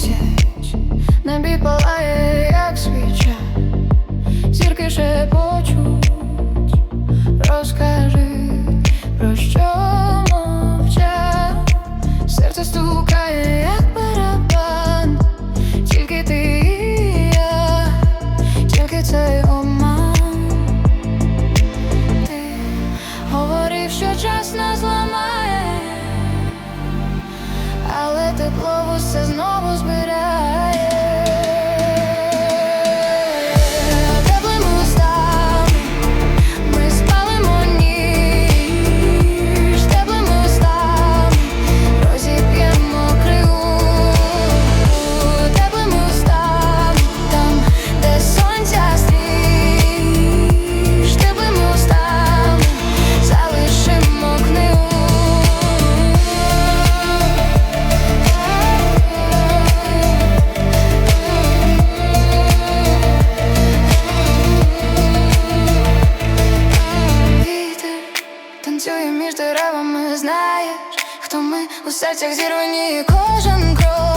місяць, небі палає, як свіча, зірки шепочуть, розкажи, про що мовчать, серце стукає, як барабан, тільки ти і я, тільки цей обман. Ти говорив, що час нас зламає, але тепло все знову танцює між деревами, знаєш, хто ми у серцях зірвані кожен крок.